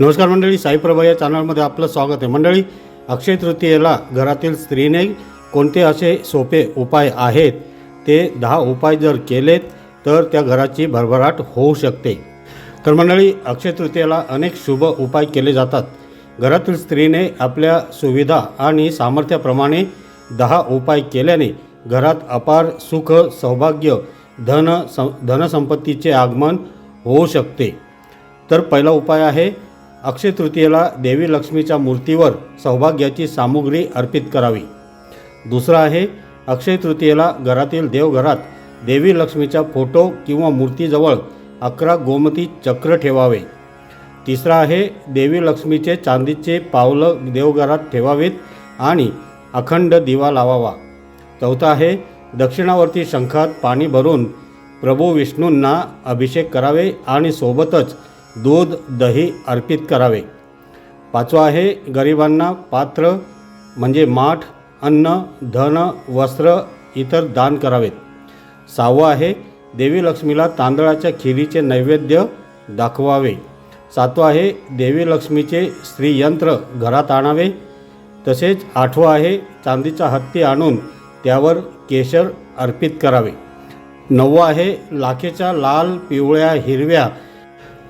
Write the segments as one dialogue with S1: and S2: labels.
S1: नमस्कार मंडळी साईप्रभा या चॅनलमध्ये आपलं स्वागत आहे. मंडळी अक्षय तृतीयेला घरातील स्त्रीने कोणते असे सोपे उपाय आहेत? ते दहा उपाय जर केलेत तर त्या घराची भरभराट होऊ शकते. तर मंडळी अक्षय तृतीयेला अनेक शुभ उपाय केले जातात. घरातील स्त्रीने आपल्या सुविधा आणि सामर्थ्याप्रमाणे दहा उपाय केल्याने घरात अपार सुख सौभाग्य धन सं धनसंपत्तीचे आगमन होऊ शकते. तर पहिला उपाय आहे अक्षय तृतीयेला देवी लक्ष्मीच्या मूर्तीवर सौभाग्याची सामुग्री अर्पित करावी. दुसरा आहे अक्षय तृतीयेला घरातील देवघरात देवी लक्ष्मीच्या फोटो किंवा मूर्तीजवळ अकरा गोमती चक्र ठेवावे. तिसरा आहे देवी लक्ष्मीचे चांदीचे पावलं देवघरात ठेवावेत आणि अखंड दिवा लावावा. चौथा आहे दक्षिणावरती शंखात पाणी भरून प्रभू विष्णूंना अभिषेक करावे आणि सोबतच दूध दही अर्पित करावे. पाचवा आहे गरिबांना पात्र म्हणजे माठ अन्न धन वस्त्र इतर दान करावेत. सहावं आहे देवी लक्ष्मीला तांदळाच्या खिरीचे नैवेद्य दाखवावे. सातवं आहे देवी लक्ष्मीचे स्त्रीयंत्र घरात आणावे. तसेच आठवं आहे चांदीचा हत्ती आणून त्यावर केशर अर्पित करावे. नववं आहे लाखेच्या लाल पिवळ्या हिरव्या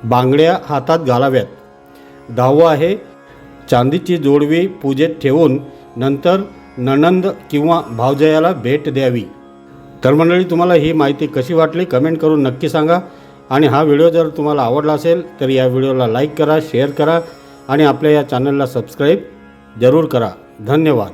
S1: बांगड्या हातात घालाव्यात. दहावं आहे. चांदीची जोडवी पूजेत ठेवून नंतर ननंद किंवा भावजयाला भेट द्यावी. तर मंडळी तुम्हाला ही माहिती कशी वाटली कमेंट करून नक्की सांगा. आणि हा व्हिडिओ जर तुम्हाला आवडला असेल तर या व्हिडिओला लाईक करा शेअर करा आणि आपल्या या चॅनलला सबस्क्राईब जरूर करा. धन्यवाद.